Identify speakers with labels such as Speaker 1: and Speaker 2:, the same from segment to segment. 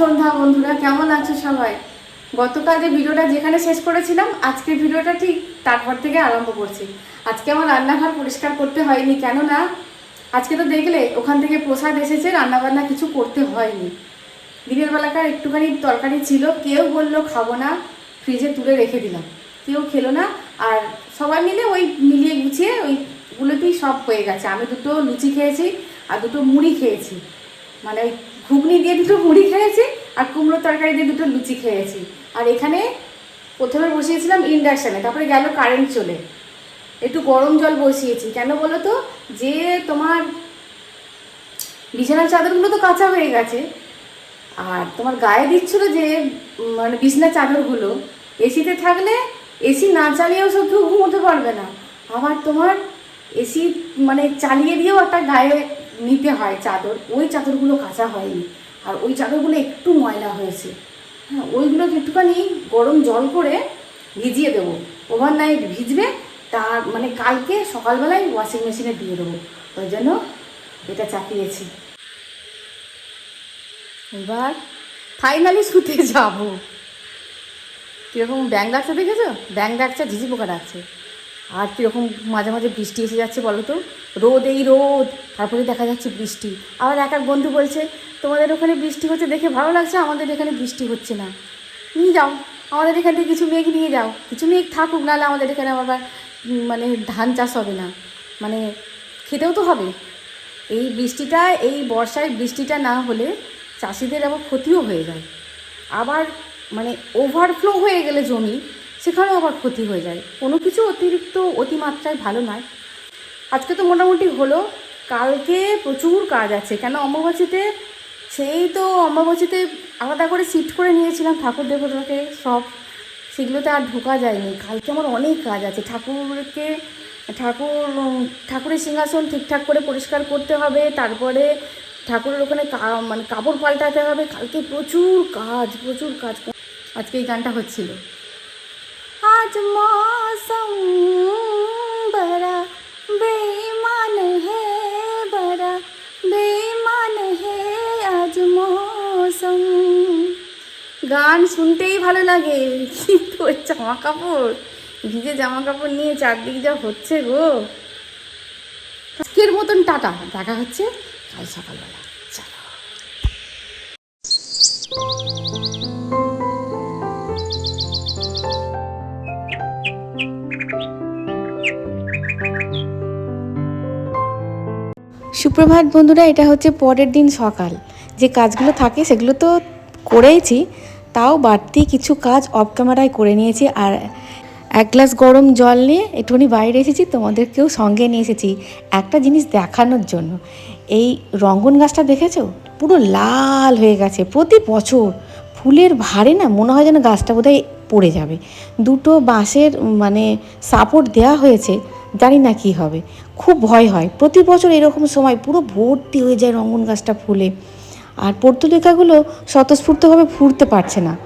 Speaker 1: সন্ধ্যা, বন্ধুরা, কেমন আছো সবাই? গতকাল যে ভিডিওটা যেখানে শেষ করেছিলাম, আজকের ভিডিওটা ঠিক তারপর থেকে আরম্ভ করছি। আজকে আমার রান্নাঘর পরিষ্কার করতে হয়নি, কেননা আজকে তো দেখলে ওখান থেকে প্রসাদ এসেছে, রান্নাবান্না কিছু করতে হয়নি। দিনের বেলাকার একটুখানি তরকারি ছিল, কেউ বলল খাব না, ফ্রিজে তুলে রেখে দিলাম। কেউ খেলো না, আর সবাই মিলে ওই মিলিয়ে গুছিয়ে ওইগুলোতেই সব হয়ে গেছে। আমি দুটো লুচি খেয়েছি, আর দুটো মুড়ি খেয়েছি। মানে ঘুগনি দিয়ে দুটো মুড়ি খেয়েছি আর কুমড়ো তরকারি দিয়ে দুটো লুচি খেয়েছি। আর এখানে প্রথমে বসিয়েছিলাম ইন্ডাকশানে, তারপরে গেল কারেন্ট চলে। একটু গরম জল বসিয়েছি। কেন বলো তো? যে তোমার বিছানার চাদরগুলো তো কাঁচা হয়ে গেছে। আর তোমার গায়ে দিচ্ছিল যে মানে বিছানার চাদরগুলো। এসিতে থাকলে এসি না চালিয়েও কেউ ঘুমোতে পারবে না। আবার তোমার এসি মানে চালিয়ে দিয়েও একটা গায়ে নিতে হয় চাদর, ওই চাদরগুলো কাঁচা হয়নি। আর ওই চাদরগুলো একটু ময়লা হয়েছে। হ্যাঁ ওইগুলোকে একটুখানি গরম জল করে ভিজিয়ে দেবো। ওভারনাইট ভিজবে, তার মানে কালকে সকালবেলায় ওয়াশিং মেশিনে দিয়ে দেবো। ওই জন্য এটা চাপিয়েছি। এবার ফাইনালি শুতে যাব। কীরকম ব্যাং ডাকছে দেখেছ? ব্যাং ডাকছে, ঝিঝি পোকা ডাকছে। আর কীরকম মাঝে মাঝে বৃষ্টি এসে যাচ্ছে বলো তো? রোদ এই রোদ, তারপরে দেখা যাচ্ছে বৃষ্টি। আবার এক এক বন্ধু বলছে, তোমাদের ওখানে বৃষ্টি হচ্ছে দেখে ভালো লাগছে, আমাদের এখানে বৃষ্টি হচ্ছে না। নিয়ে যাও, আমাদের এখান থেকে কিছু মেঘ নিয়ে যাও। কিছু মেঘ থাকুক, নাহলে আমাদের এখানে আবার মানে ধান চাষ হবে না। মানে খেতেও তো হবে। এই বৃষ্টিটা, এই বর্ষায় বৃষ্টিটা না হলে চাষিদের আবার ক্ষতিও হয়ে যায়। আবার মানে ওভারফ্লো হয়ে গেলে জমি সেখানেও আবার ক্ষতি হয়ে যায়। কোনো কিছু অতিরিক্ত অতিমাত্রায় ভালো নয়। আজকে তো মোটামুটি হলো, কালকে প্রচুর কাজ আছে। কেন অমাবাসীতে সেই তো অমাবাসীতে আলাদা করে সিট করে নিয়েছিলাম ঠাকুর দেবতাকে, সব সেগুলোতে আর ঢোকা যায়নি। কালকে আমার অনেক কাজ আছে। ঠাকুরকে, ঠাকুর, ঠাকুরের সিংহাসন ঠিকঠাক করে পরিষ্কার করতে হবে, তারপরে ঠাকুরের ওখানে মানে কাপড় পাল্টাতে হবে। কালকে প্রচুর কাজ প্রচুর কাজ। আজকে এই গানটা হচ্ছিল। আজ মৌসম বড়া বেমান হে বড়া বেমান হে আজ মৌসম গান শুনতেই ভালো লাগে কিন্তু ওই জামা কাপড় ভিজে জামা কাপড় নিয়ে চারদিক যা হচ্ছে গো। আজকের মতন টাটা দেখা হচ্ছে কাল সকালবেলা। চলো। সুপ্রভাত বন্ধুরা, এটা হচ্ছে পরের দিন সকাল। যে কাজগুলো থাকে সেগুলো তো করেইছি, তাও বাড়তি কিছু কাজ অফ ক্যামেরায় করে নিয়েছি আর এক গ্লাস গরম জল নিয়ে একটুখানি বাইরে এসেছি, তোমাদেরকেও সঙ্গে নিয়ে এসেছি একটা জিনিস দেখানোর জন্য। এই রঙ্গন গাছটা দেখেছ? পুরো লাল হয়ে গেছে। প্রতি বছর ফুলের ভারে না মনে হয় যেন গাছটা বোধহয় পড়ে যাবে। দুটো বাঁশের মানে সাপোর্ট দেওয়া হয়েছে, জানি না কি হবে। খুব ভয় হয়। প্রতি বছর এরকম সময় পুরো ভর্তি হয়ে যায় রঙ্গন গাছটা ফুলে। আর পর্তুলিকাগুলো স্বতঃস্ফূর্তভাবে ফুটতে পারছে না।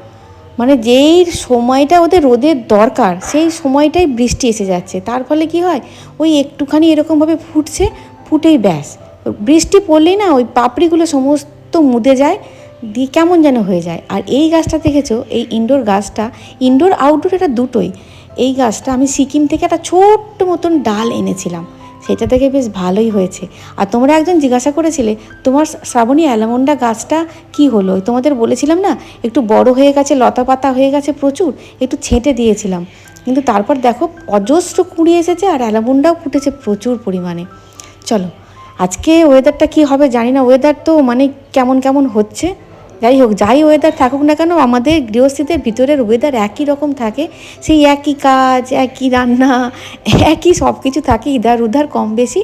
Speaker 1: মানে যেই সময়টা ওদের রোদের দরকার, সেই সময়টাই বৃষ্টি এসে যাচ্ছে। তার ফলে কি হয়? ওই একটুখানি এরকমভাবে ফুটছে, ফুটেই ব্যাস। বৃষ্টি পড়লেই না ওই পাপড়িগুলো সমস্ত মুদে যায় দিয়ে কেমন যেন হয়ে যায়। আর এই গাছটা দেখেছ? এই ইনডোর গাছটা ইনডোর আউটডোর এটা দুটোই। এই গাছটা আমি সিকিম থেকে একটা ছোট্ট মতন ডাল এনেছিলাম। সেটা থেকে বেশ ভালোই হয়েছে। আর তোমরা একজন জিজ্ঞাসা করেছিলে, তোমার শ্রাবণী অ্যালামন্ডা গাছটা কি হলো? তোমাদের বলেছিলাম না, একটু বড় হয়ে গেছে লতা পাতা হয়ে গেছে প্রচুর, একটু ছেঁটে দিয়েছিলাম। কিন্তু তারপর দেখো, অজস্র কুড়ি এসেছে আর অ্যালামন্ডাও ফুটেছে প্রচুর পরিমাণে। চলো, আজকে ওয়েদারটা কি হবে জানি না ওয়েদার তো মানে কেমন কেমন হচ্ছে? যাই হোক, যাই ওয়েদার থাকুক না কেন, আমাদের গৃহস্থীদের ভিতরের ওয়েদার একই রকম থাকে। সেই একই কাজ, একই রান্না, একই সব কিছু থাকে, ইধার উধার কম বেশি,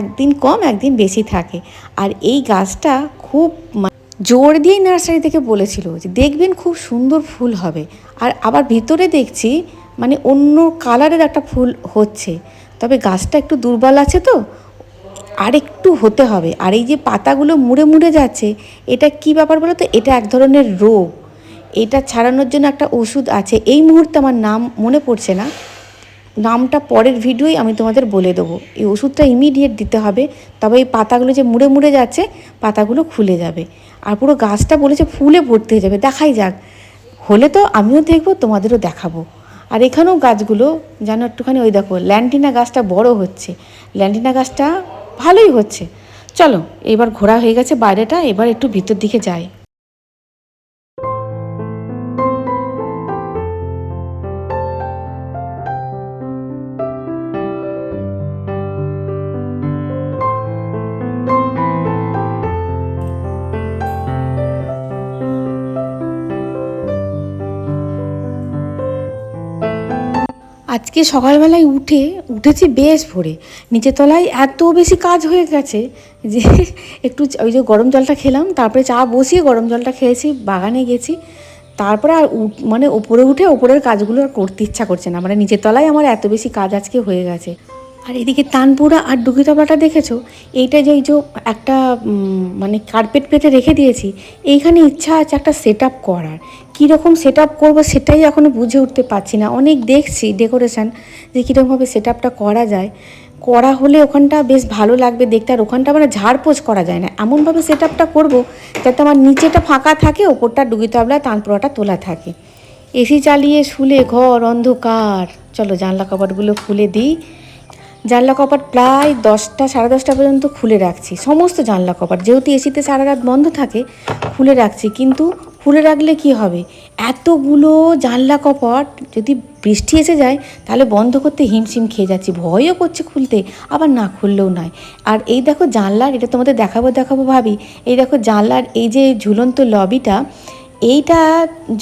Speaker 1: একদিন কম, একদিন বেশি থাকে। আর এই গাছটা খুব জোর দিয়েই নার্সারি থেকে বলেছিল যে, দেখবেন খুব সুন্দর ফুল হবে। আর আবার ভিতরে দেখছি মানে অন্য কালারের একটা ফুল হচ্ছে। তবে গাছটা একটু দুর্বল আছে তো আর একটু হতে হবে। আর এই যে পাতাগুলো মুড়ে মুড়ে যাচ্ছে, এটা কি ব্যাপার বলো তো? এটা এক ধরনের রোগ। এটা ছাড়ানোর জন্য একটা ওষুধ আছে। এই মুহূর্তে আমার নাম মনে পড়ছে না। নামটা পরের ভিডিওই আমি তোমাদের বলে দেবো। এই ওষুধটা ইমিডিয়েট দিতে হবে। তবে এই পাতাগুলো যে মুড়ে মুড়ে যাচ্ছে, পাতাগুলো খুলে যাবে। আর পুরো গাছটা বলেছে ফুলে ভর্তি হয়ে যাবে। দেখাই যাক। হলে তো আমিও দেখব, তোমাদেরও দেখাবো। আর এখানেও গাছগুলো, যেন একটুখানি ওই দেখো, ল্যান্টিনা গাছটা বড় হচ্ছে। ল্যান্টিনা গাছটা ভালোই হচ্ছে। চলো এবার ঘোরা হয়ে গেছে বাইরেটা এবার একটু ভিতর দিকে যাই। আজকে সকালবেলায় উঠে উঠেছি বেশ ভোরে। নিচের তলায় এত বেশি কাজ হয়ে গেছে যে একটু ওই যে গরম জলটা খেলাম, তারপরে চা বসিয়ে গরম জলটা খেয়েছি, বাগানে গেছি। তারপরে আর মানে ওপরে উঠে ওপরের কাজগুলো আর করতে ইচ্ছা করছে না। মানে নিচের তলায় আমার এত বেশি কাজ আজকে হয়ে গেছে। আর এদিকে তানপুরা আর ডুগিতাবলাটা দেখেছ? এইটা যে যে একটা মানে কার্পেট পেতে রেখে দিয়েছি, এইখানে ইচ্ছা আছে একটা সেট আপ করার। কীরকম সেট আপ করব সেটাই এখনও বুঝে উঠতে পারছি না। অনেক দেখছি ডেকোরেশন যে কীরকমভাবে সেট আপটা করা যায়। করা হলে ওখানটা বেশ ভালো লাগবে দেখতে, আর ওখানটা মানে ঝাড়পোছ করা যায় না। এমনভাবে সেট আপটা করব যাতে আমার নিচেটা ফাঁকা থাকে, ওপরটা ডুগিতাবলা তানপুরাটা তোলা থাকে। এসি চালিয়ে শুলে ঘর, অন্ধকার। চলো জানলা কপাটগুলো খুলে দিই। জানলা কপাট প্রায় দশটা, সাড়ে দশটা পর্যন্ত খুলে রাখছি। সমস্ত জানলা কপাট, যেহেতু এসিতে সারা রাত বন্ধ থাকে, খুলে রাখছি। কিন্তু খুলে রাখলে কি হবে? এতগুলো জানলা কপাট, যদি বৃষ্টি এসে যায়, তাহলে বন্ধ করতে হিমশিম খেয়ে যাচ্ছি। ভয়ও করছে খুলতে, আবার না খুললেও নয়। আর এই দেখো জানলার, এটা তোমাদের দেখাবো দেখাবো ভাবি, এই দেখো জানলার এই যে ঝুলন্ত লবিটা, এইটা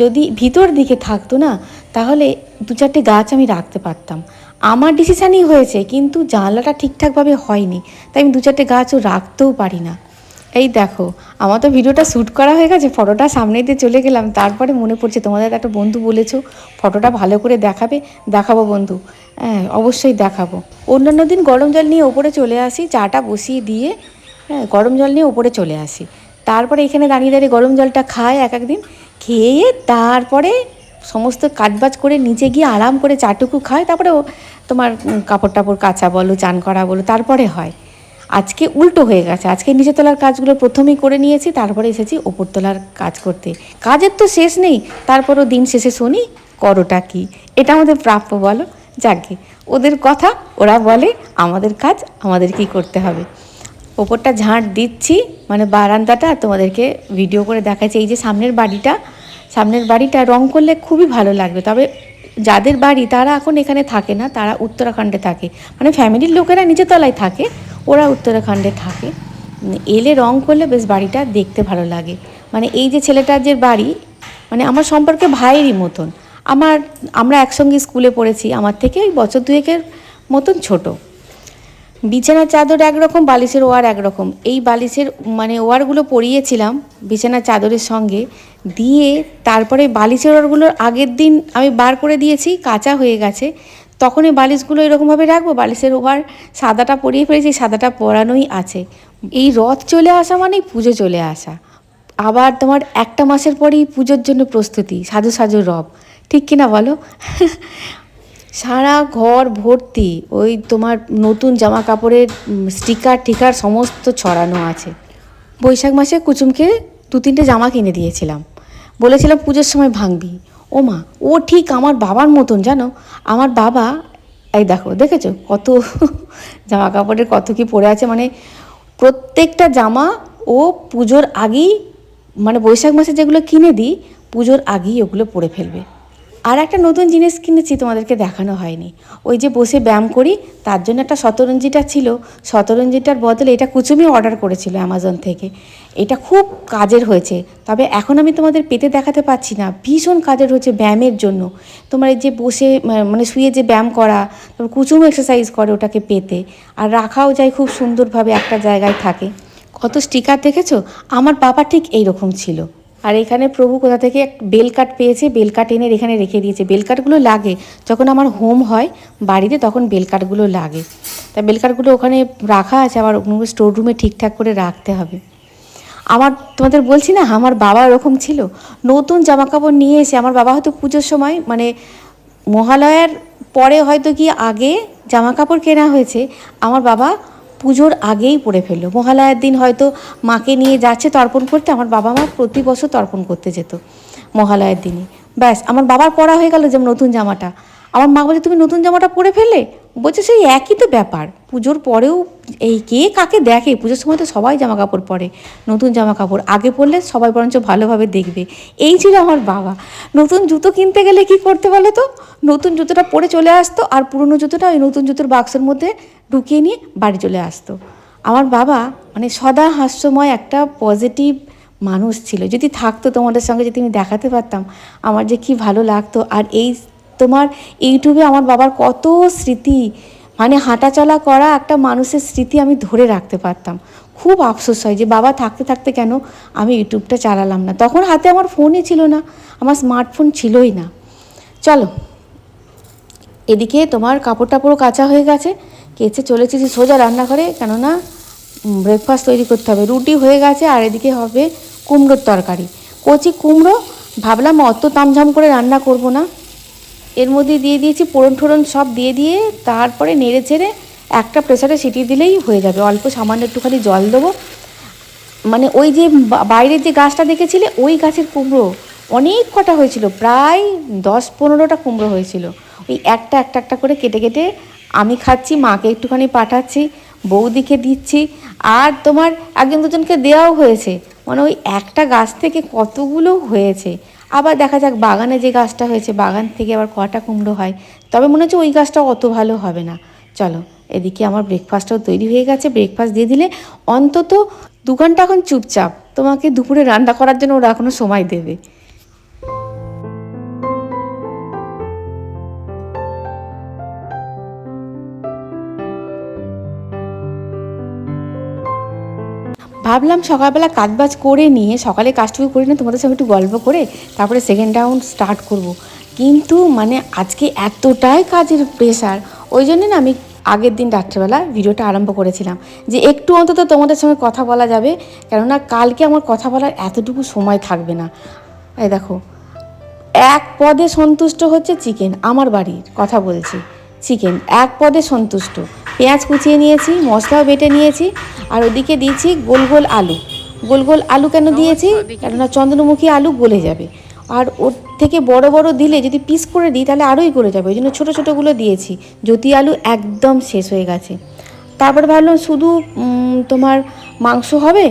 Speaker 1: যদি ভিতর দিকে থাকতো না, তাহলে দু চারটে গাছ আমি রাখতে পারতাম। আমার ডিসিশানই হয়েছে, কিন্তু জানলাটা ঠিকঠাকভাবে হয়নি, তাই আমি দু চারটে গাছও রাখতেও পারি না। এই দেখো, আমার তো ভিডিওটা শ্যুট করা হয়ে গেছে, ফটোটা সামনে দিয়ে চলে গেলাম। তারপরে মনে পড়ছে, তোমাদের একটা বন্ধু বলেছ, ফটোটা ভালো করে দেখাবে, দেখাবো বন্ধু। হ্যাঁ অবশ্যই দেখাবো। অন্যান্য দিন গরম জল নিয়ে ওপরে চলে আসি, চাটা বসিয়ে দিয়ে হ্যাঁ গরম জল নিয়ে ওপরে চলে আসি। তারপরে এখানে দাঁড়িয়ে দাঁড়িয়ে গরম জলটা খায় এক একদিন, খেয়ে তারপরে সমস্ত কাজবাজ করে নিচে গিয়ে আরাম করে চাটুকু খায় তারপরে তোমার কাপড় টাপড় কাচা বলো, চান করা বলো, তারপরে হয়। আজকে উল্টো হয়ে গেছে। আজকে নিচে তোলার কাজগুলো প্রথমেই করে নিয়েছি, তারপরে এসেছি ওপর তোলার কাজ করতে। কাজের তো শেষ নেই, তারপরও দিন শেষে শুনি, করোটা কি? এটা আমাদের প্রাপ্য বলো। যাকে, ওদের কথা ওরা বলে, আমাদের কাজ আমাদের কি করতে হবে। ওপরটা ঝাঁট দিচ্ছি মানে বারান্দাটা তোমাদেরকে ভিডিও করে দেখাচ্ছি। এই যে সামনের বাড়িটা সামনের বাড়িটা রং করলে খুবই ভালো লাগবে। তবে যাদের বাড়ি তারা এখন এখানে থাকে না, তারা উত্তরাখণ্ডে থাকে। মানে ফ্যামিলির লোকেরা নিচের তলায় থাকে, ওরা উত্তরাখণ্ডে থাকে। এলে রং করলে বেশ বাড়িটা দেখতে ভালো লাগে। মানে এই যে ছেলেটার যে বাড়ি মানে আমার সম্পর্কে ভাইয়েরই মতন। আমার, আমরা একসঙ্গে স্কুলে পড়েছি, আমার থেকে ওই বছর দুয়েকের মতন ছোটো। বিছানার চাদর একরকম, বালিশের ওয়ার একরকম। এই বালিশের মানে ওয়ারগুলো পরিয়েছিলাম বিছানার চাদরের সঙ্গে দিয়ে তারপরে বালিশের ওয়ারগুলোর আগের দিন আমি বার করে দিয়েছি, কাঁচা হয়ে গেছে। তখন এই বালিশগুলো এরকমভাবে রাখব, বালিশের ওয়ার সাদাটা পরিয়ে ফেলেছি, সাদাটা পরানোই আছে। এই রথ চলে আসা মানেই পুজো চলে আসা। আবার তোমার একটা মাসের পরেই পুজোর জন্য প্রস্তুতি, সাজু সাজু রব। ঠিক কিনা বলো? সারা ঘর ভর্তি, ওই তোমার নতুন জামা কাপড়ের স্টিকার টিকার সমস্ত ছড়ানো আছে। বৈশাখ মাসে কুচুমকে দু তিনটে জামা কিনে দিয়েছিলাম। বলেছিলাম পুজোর সময় ভাঙবি। ও মা, ও ঠিক আমার বাবার মতন, জানো? আমার বাবা, এই দেখো, দেখেছ? কত জামা কাপড়ের কত কি পরে আছে? মানে প্রত্যেকটা জামা ও পুজোর আগেই মানে বৈশাখ মাসে যেগুলো কিনে দিই, পুজোর আগেই ওগুলো পরে ফেলবে। আর একটা নতুন জিনিস কিনেছি তোমাদেরকে দেখানো হয়নি। ওই যে বসে ব্যায়াম করি, তার জন্য একটা শতরঞ্জিটা ছিল। শতরঞ্জিটার বদলে এটা কুচুমি অর্ডার করেছিল অ্যামাজন থেকে। এটা খুব কাজের হয়েছে। তবে এখন আমি তোমাদের পেতে দেখাতে পাচ্ছি না। ভীষণ কাজের হচ্ছে ব্যায়ামের জন্য। তোমার এই যে বসে মানে শুয়ে যে ব্যায়াম করা তারপর কুচুম এক্সারসাইজ করে ওটাকে পেতে। আর রাখাও যায় খুব সুন্দরভাবে একটা জায়গায় থাকে। কত স্টিকার দেখেছ? আমার বাবা ঠিক এইরকম ছিল। আর এখানে প্রভু কোথা থেকে এক বেল কাঠ পেয়েছে, বেল কাঠ এনে এখানে রেখে দিয়েছে। বেল কাঠগুলো লাগে, যখন আমার হোম হয় বাড়িতে তখন বেল কাঠগুলো লাগে। তা বেল কাঠগুলো ওখানে রাখা আছে, আবার ওগুলো স্টোর রুমে ঠিকঠাক করে রাখতে হবে। আমার, তোমাদের বলছি না, আমার বাবা ওরকম ছিল। নতুন জামা কাপড় নিয়ে এসে, আমার বাবা হয়তো পুজোর সময় মানে মহালয়ার পরে হয়তো কি আগে জামা কাপড় কেনা হয়েছে। আমার বাবা পুজোর আগেই পড়ে ফেলল। মহালয়ার দিন হয়তো মাকে নিয়ে যাচ্ছে তর্পণ করতে, আমার বাবা মা প্রতি বছর তর্পণ করতে যেত মহালয়ার দিনে। ব্যাস, আমার বাবার পড়া হয়ে গেল যেমন নতুন জামাটা। আমার মা বলছে, তুমি নতুন জামাটা পরে ফেলে বলছে, সেই একই তো ব্যাপার। পুজোর পরেও এই কে কাকে দেখে? পুজোর সময় তো সবাই জামা কাপড় পরে, নতুন জামা কাপড় আগে পরলে সবাই বরঞ্চ ভালোভাবে দেখবে। এই ছিল আমার বাবা। নতুন জুতো কিনতে গেলে কি করতে বলো তো? নতুন জুতোটা পরে চলে আসতো আর পুরনো জুতোটা ওই নতুন জুতোর বাক্সের মধ্যে ঢুকিয়ে নিয়ে বাড়ি চলে আসতো। আমার বাবা মানে সদা হাস্যময় একটা পজিটিভ মানুষ ছিল। যদি থাকতো তোমাদের সঙ্গে, যদি আমি দেখাতে পারতাম, আমার যে কি ভালো লাগতো। আর এই তোমার ইউটিউবে আমার বাবার কত স্মৃতি। মানে হাঁটাচলা করা একটা মানুষের স্মৃতি আমি ধরে রাখতে পারতাম। খুব আফসোস হয় যে বাবা থাকতে থাকতে কেন আমি ইউটিউবটা চালালাম না। তখন হাতে আমার ফোনই ছিল না, আমার স্মার্টফোন ছিলই না। চলো, এদিকে তোমার কাপড় টাপড়ও কাঁচা হয়ে গেছে। কেচে চলেছি যে সোজা রান্নাঘরে, কেননা ব্রেকফাস্ট তৈরি করতে হবে। রুটি হয়ে গেছে আর এদিকে হবে কুমড়োর তরকারি। কচি কুমড়ো, ভাবলাম অত তামঝাম করে রান্না করব না। এর মধ্যে দিয়ে দিয়েছি পোড়ন ঠোড়ন সব দিয়ে দিয়ে তারপরে নেড়ে চেড়ে একটা প্রেসারে সিটি দিলেই হয়ে যাবে। অল্প সামান্য একটুখানি জল দেবো। মানে ওই যে বাইরের যে গাছটা দেখেছিলে, ওই গাছের কুমড়ো অনেক কটা হয়েছিল, প্রায় দশ পনেরোটা কুমড়ো হয়েছিল। ওই একটা একটা একটা করে কেটে কেটে আমি খাচ্ছি, মাকে একটুখানি পাঠাচ্ছি, বৌদিকে দিচ্ছি, আর তোমার একজন দুজনকে দেওয়াও হয়েছে। মানে ওই একটা গাছ থেকে কতগুলো হয়েছে? আবার দেখা যাক বাগানে যে গাছটা হয়েছে, বাগান থেকে আবার কটা কুমড়ো হয়। তবে মনে হচ্ছে ওই গাছটা অত ভালো হবে না। চলো, এদিকে আমার ব্রেকফাস্টটাও তৈরি হয়ে গেছে। ব্রেকফাস্ট দিয়ে দিলে অন্তত দু ঘণ্টা এখন চুপচাপ। তোমাকে দুপুরে রান্না করার জন্য ওরা এখনও সময় দেবে। ভাবলাম সকালবেলা কাজবাজ করে নিয়ে, সকালে কাজটুকু করে নিয়ে তোমাদের সঙ্গে একটু গল্প করে তারপরে সেকেন্ড রাউন্ড স্টার্ট করব। কিন্তু মানে আজকে এতটাই কাজের প্রেশার ওই জন্য না আমি আগের দিন রাত্রেবেলা ভিডিওটা আরম্ভ করেছিলাম যে একটু অন্তত তোমাদের সঙ্গে কথা বলা যাবে, কেননা কালকে আমার কথা বলার এতটুকু সময় থাকবে না এই দেখো, এক পদে সন্তুষ্ট হচ্ছে চিকেন আমার বাড়ির, কথা বলছি চিকেন এক পদে সন্তুষ্ট। পেঁয়াজ কুচিয়ে নিয়েছি মশলাও বেটে নিয়েছি আর ওদিকে দিয়েছি গোল গোল আলু। গোল গোল আলু কেন দিয়েছি? কেননা চন্দ্রমুখী আলু গলে যাবে। আর ওর থেকে বড় বড় দিলে যদি পিস করে দিই তাহলে আরোই গলে যাবে। ওই জন্য ছোটো ছোটোগুলো দিয়েছি। জ্যোতি আলু একদম শেষ হয়ে গেছে। তারপরে ভাবলাম শুধু তোমার মাংস হবে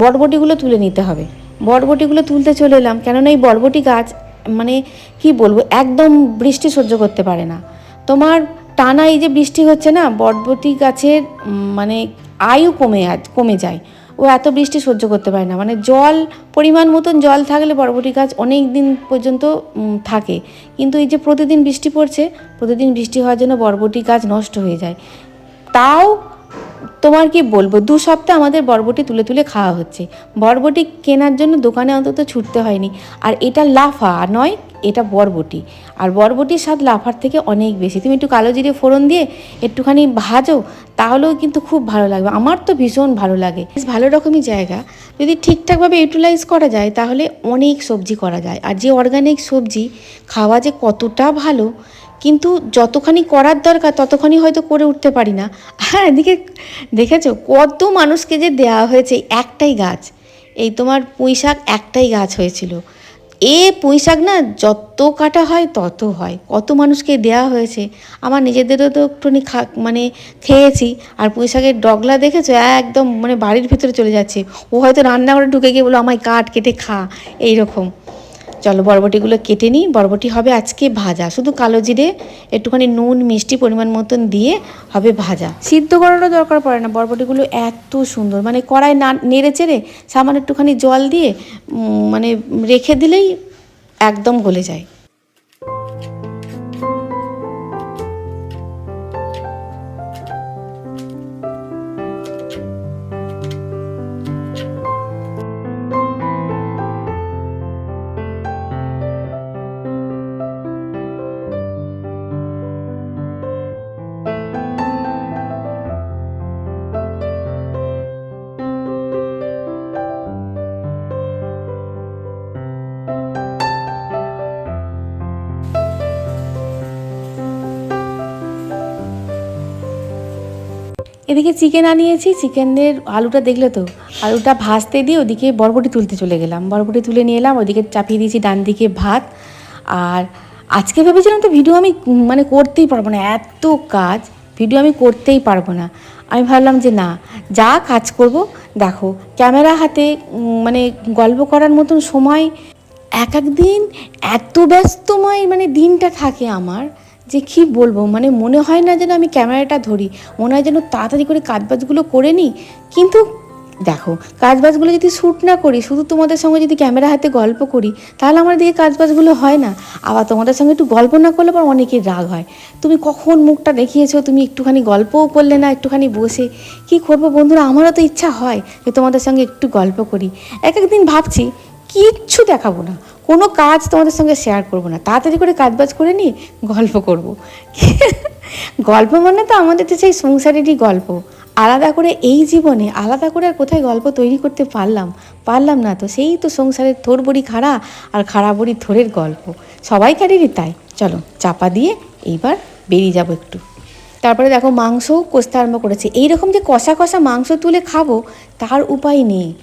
Speaker 1: বরবটিগুলো তুলে নিতে হবে। বরবটিগুলো তুলতে চলে এলাম। কেননা এই বরবটি গাছ মানে কি বলব, একদম বৃষ্টি সহ্য করতে পারে না। তোমার টানা এই যে বৃষ্টি হচ্ছে না, বরবটি গাছের মানে আয়ু কমে কমে যায়। ও এত বৃষ্টি সহ্য করতে পারে না। মানে জল, পরিমাণ মতন জল থাকলে বরবটি গাছ অনেক দিন পর্যন্ত থাকে। কিন্তু এই যে প্রতিদিন বৃষ্টি পড়ছে, প্রতিদিন বৃষ্টি হওয়ার জন্য বরবটি গাছ নষ্ট হয়ে যায়। তাও তোমার কি বলব? দু সপ্তাহ আমাদের বরবটি তুলে তুলে খাওয়া হচ্ছে। বরবটি কেনার জন্য দোকানে অন্তত ছুটতে হয়নি। আর এটা লাফা নয়, এটা বরবটি। আর বরবটির স্বাদ লাফার থেকে অনেক বেশি। তুমি একটু কালো জিরে ফোড়ন দিয়ে একটুখানি ভাজো, তাহলেও কিন্তু খুব ভালো লাগবে। আমার তো ভীষণ ভালো লাগে। বেশ ভালো রকমই জায়গা। যদি ঠিকঠাকভাবে ইউটিলাইজ করা যায়, তাহলে অনেক সবজি করা যায়। আর যে অর্গানিক সবজি, খাওয়া যে কতটা ভালো কিন্তু যতখানি করার দরকার ততখানি হয়তো করে উঠতে পারি না। হ্যাঁ এদিকে দেখেছ কত মানুষকে যে দেওয়া হয়েছে একটাই গাছ। এই তোমার পুঁই শাক একটাই গাছ হয়েছিল। এ পুঁই শাক না যত কাটা হয় তত হয়। কত মানুষকে দেওয়া হয়েছে। আমার নিজেদেরও তো একটুখানি খা মানে খেয়েছি। আর পুঁই শাকের ডগলা দেখেছ? একদম মানে বাড়ির ভিতরে চলে যাচ্ছে। ও হয়তো রান্নাঘরে ঢুকে গিয়ে বলো আমায় কাঠ কেটে খা। এইরকম। চলো বরবটিগুলো কেটে নিই। বরবটি হবে আজকে ভাজা। শুধু কালো জিরে, একটুখানি নুন, মিষ্টি পরিমাণ মতন দিয়ে হবে ভাজা। সিদ্ধ করারও দরকার পড়ে না। বরবটিগুলো এত সুন্দর। মানে কড়াই না, নেড়ে চেড়ে সামান্য একটুখানি জল দিয়ে মানে রেখে দিলেই একদম গলে যায়। এদিকে চিকেন আনিয়েছি চিকেনের আলুটা দেখলে তো? আলুটা ভাজতে দিয়ে ওদিকে বরবটি তুলতে চলে গেলাম। বরবটি তুলে নিয়ে এলাম, ওদিকে চাপিয়ে দিয়েছি ডান দিকে ভাত। আর আজকে ভেবেছিলাম তো ভিডিও আমি মানে করতেই পারব না, এত কাজ। ভিডিও আমি করতেই পারব না। আমি ভাবলাম যে না, যা কাজ করব, দেখো ক্যামেরা হাতে মানে গল্প করার মতন সময়, এক এক দিন এত ব্যস্তময় মানে দিনটা থাকে আমার। যে কি বলব? মানে মনে হয় না যেন আমি ক্যামেরাটা ধরি। মনে হয় যেন তাড়াতাড়ি করে কাজবাজগুলো করে নিই। কিন্তু দেখো, কাজবাজগুলো যদি শ্যুট না করি, শুধু তোমাদের সঙ্গে যদি ক্যামেরা হাতে গল্প করি, তাহলে আমার দিকে কাজবাজগুলো হয় না। আবার তোমাদের সঙ্গে একটু গল্প না করলে আবার অনেকের রাগ হয়। তুমি কখন মুখটা দেখিয়েছো? তুমি একটুখানি গল্পও করলে না, একটুখানি বসে। কি করব বন্ধুরা? আমারও তো ইচ্ছা হয় যে তোমাদের সঙ্গে একটু গল্প করি। এক একদিন ভাবছি, কিচ্ছু দেখাবো না। কোনো কাজ তোমাদের সঙ্গে শেয়ার করব না। তাড়াতাড়ি করে কাজবাজ করে নিয়ে গল্প করব। গল্প মানে তো আমাদের তো সেই সংসারেরই গল্প। আলাদা করে এই জীবনে আলাদা করে আর কোথায় গল্প তৈরি করতে পারলাম? পারলাম না তো, সেই তো সংসারের থোর বড়ি খাড়া আর খাড়া বড়ি থোরের গল্প। সবাইকারেরই তাই। চলো, চাপা দিয়ে এইবার বেরিয়ে যাব একটু। তারপরে দেখো মাংসও কষতে আরম্ভ করেছে। এইরকম যে কষা কষা মাংস তুলে খাব, তার উপায় নেই।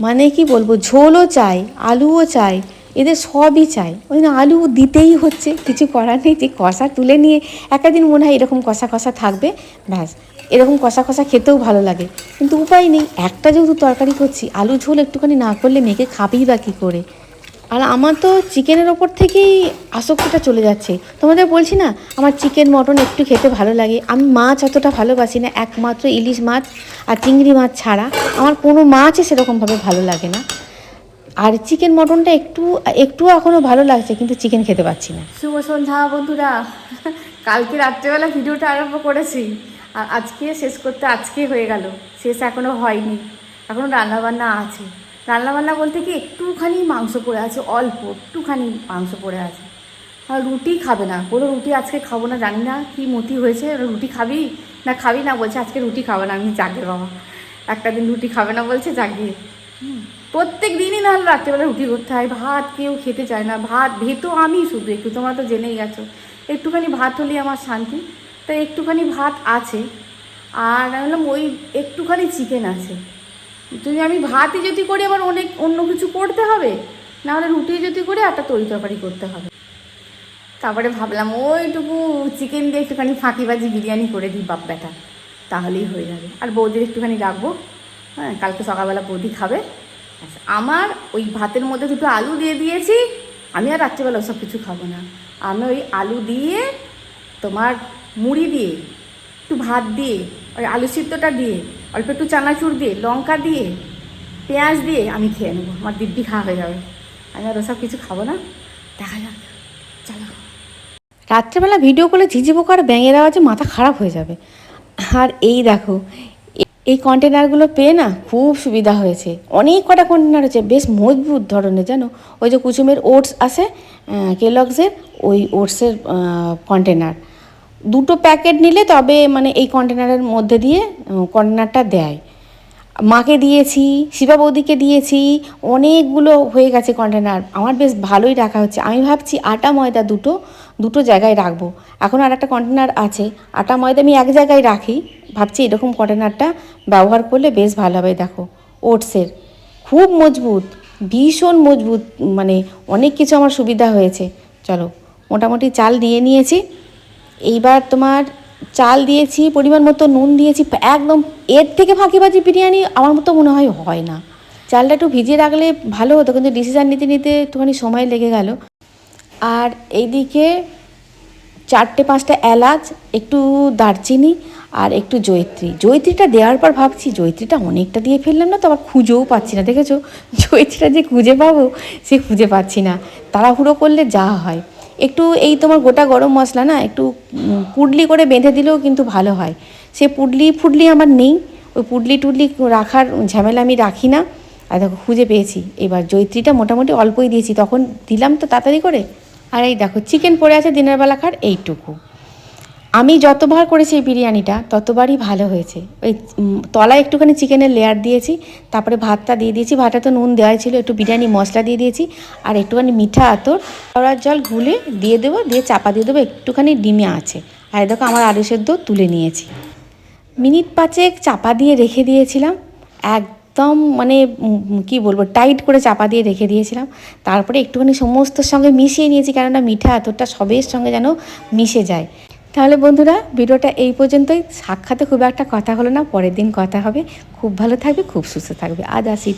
Speaker 1: মানে কি বলব? ঝোলও চাই, আলুও চাই এদের সবই চাই। ওই জন্য আলু দিতেই হচ্ছে, কিছু করার নেই, যে কষা তুলে নিয়ে একটা দিন মনে হয় এরকম কষা কষা থাকবে, ব্যাস। এরকম কষা কষা খেতেও ভালো লাগে। কিন্তু উপায় নেই, একটা যেহেতু তরকারি করছি, আলু ঝোল একটুখানি না করলে মেয়েকে খাবেই বা কী করে? আর আমার তো চিকেনের ওপর থেকেই আসক্তিটা চলে যাচ্ছে। তোমাদের বলছি না, আমার চিকেন, মটন একটু খেতে ভালো লাগে। আমি মাছ অতটা ভালোবাসি না, একমাত্র ইলিশ মাছ আর চিংড়ি মাছ ছাড়া। আমার কোনো মাছই সেরকমভাবে ভালো লাগে না। আর চিকেন মটনটা একটু একটু এখনও ভালো লাগছে, কিন্তু চিকেন খেতে পাচ্ছি না। শুভ সন্ধ্যা বন্ধুরা। কালকে রাত্রেবেলা ভিডিওটা আরম্ভ করেছি। আর আজকে শেষ করতে আজকে হয়ে গেল। শেষ এখনও হয়নি। এখনও রান্নাবান্না আছে। রান্নাবান্না বলতে কি, একটুখানি মাংস পড়ে আছে, অল্প, একটুখানি মাংস পড়ে আছে। আর রুটি খাবে না। কোনো রুটি আজকে খাব না, জানি না কি মতি হয়েছে। রুটি খাবি না খাবি না বলছে, আজকে রুটি খাবে না। আমি জাগে বাবা। একটা দিন রুটি খাবে না বলছে, জাগিয়ে। হুম। প্রত্যেক দিনই নাহলে রাত্রেবেলা রুটি করতে হয় ভাত কেউ খেতে চায় না। ভাত, ভেতো আমি শুধু একটু, তোমরা তো জেনেই গেছো। একটুখানি ভাত হলেই আমার শান্তি। তো একটুখানি ভাত আছে। আর আমি বললাম, ওই একটুখানি চিকেন আছে। যদি আমি ভাতই যদি করি, আবার অনেক, অন্য কিছু করতে হবে? নাহলে রুটি যদি করি, একটা তরি তরকারি করতে হবে। তারপরে ভাবলাম, ওইটুকু চিকেন দিয়ে একটুখানি ফাঁকিবাজি বিরিয়ানি করে দিই বাপ বেটা তাহলেই হয়ে যাবে। আর বৌদির একটুখানি রাখব। হ্যাঁ কালকে সকালবেলা বৌদি খাবে। আচ্ছা আমার ওই ভাতের মধ্যে দুটো আলু দিয়ে দিয়েছি, আমি আর রাত্রিবেলা ওসব কিছু খাব না। আমি ওই আলু দিয়ে, তোমার মুড়ি দিয়ে, একটু ভাত দিয়ে, ওই আলু সিদ্ধটা দিয়ে, অল্প একটু চানাচুর দিয়ে, লঙ্কা দিয়ে, পেঁয়াজ দিয়ে আমি খেয়ে নেব, আমার দিব্যি খাওয়া হয়ে যাবে। আমি আর ওসব কিছু খাব না। দেখা যাক, চলো। রাত্রেবেলা ভিডিও করলে ঝিঝি পোকা আর ব্যাঙের আওয়াজে মাথা খারাপ হয়ে যাবে। আর এই দেখো এই কন্টেনারগুলো পেয়ে না খুব সুবিধা হয়েছে। অনেক কটা কন্টেনার হচ্ছে বেশ মজবুত ধরনের, জানো? ওই যে কুচুমের ওটস আছে কেলগসের, ওই ওটসের কন্টেনার। দুটো প্যাকেট নিলে তবে মানে এই কন্টেনারের মধ্যে দিয়ে কন্টেনারটা দেয়। মাকে দিয়েছি, শিবা বৌদিকে দিয়েছি, অনেকগুলো হয়ে গেছে কন্টেনার আমার বেশ ভালোই রাখা হচ্ছে। আমি ভাবছি আটা, ময়দা দুটো দুটো জায়গায় রাখব। এখন আর একটা কন্টেনার আছে। আটা, ময়দা আমি এক জায়গায় রাখি। ভাবছি এরকম কন্টেনারটা ব্যবহার করলে বেশ ভালো হবে। দেখো, ওটসের খুব মজবুত, ভীষণ মজবুত মানে অনেক কিছু আমার সুবিধা হয়েছে। চলো, মোটামুটি চাল নিয়ে নিয়েছি। এইবার তোমার চাল দিয়েছি, পরিমাণ মতো নুন দিয়েছি, একদম এর থেকে ফাঁকি ফাঁকিবাজি বিরিয়ানি আমার মতো মনে হয় হয় না। চালটা একটু ভিজিয়ে রাখলে ভালো হতো, কিন্তু ডিসিশান নিতে নিতে একটুখানি সময় লেগে গেল। আর এইদিকে চারটে পাঁচটা এলাচ, একটু দারচিনি আর একটু জয়িত্রী। জয়িত্রীটা দেওয়ার পর ভাবছি, জয়িত্রীটা অনেকটা দিয়ে ফেললাম না তো, আবার খুঁজেও পাচ্ছি না। দেখেছ? জয়িত্রীটা যে খুঁজে পাবো, সে খুঁজে পাচ্ছি না। তাড়াহুড়ো করলে যা হয়। একটু এই তোমার গোটা গরম মশলা না একটু পুডলি করে বেঁধে দিলেও কিন্তু ভালো হয়। সে পুডলি, ফুডলি আমার নেই। ওই পুডলি টুডলি রাখার ঝামেলা আমি রাখি না। আর দেখো, খুঁজে পেয়েছি। এবার জৈত্রীটা মোটামুটি অল্পই দিয়েছি। তখন দিলাম তো তাড়াতাড়ি করে। আর এই দেখো চিকেন পড়ে আছে দিনের বেলা খার এইটুকু। আমি যতবার করেছি এই বিরিয়ানিটা, ততবারই ভালো হয়েছে। ওই তলায় একটুখানি চিকেনের লেয়ার দিয়েছি, তারপরে ভাতটা দিয়ে দিয়েছি ভাতটা তো নুন দেওয়াই ছিল, একটু বিরিয়ানি মশলা দিয়ে দিয়েছি, আর একটুখানি মিঠা আতর কড়ার জল গুলে দিয়ে দেবো, দিয়ে চাপা দিয়ে দেবো, একটুখানি ডিমে আছে। আর দেখো আমার আলু সেদ্ধ তুলে নিয়েছি। মিনিট পাঁচেক চাপা দিয়ে রেখে দিয়েছিলাম, একদম মানে কি বলব, টাইট করে চাপা দিয়ে রেখে দিয়েছিলাম। তারপরে একটুখানি সমস্তর সঙ্গে মিশিয়ে নিয়েছি, কেননা মিঠা এতটা সবের সঙ্গে যেন মিশে যায়। তাহলে বন্ধুরা, ভিডিওটা এই পর্যন্তই। সাক্ষাতে খুব একটা কথা হলো না, পরের দিন কথা হবে। খুব ভালো থাকবে, খুব সুস্থ থাকবে। আজ আসি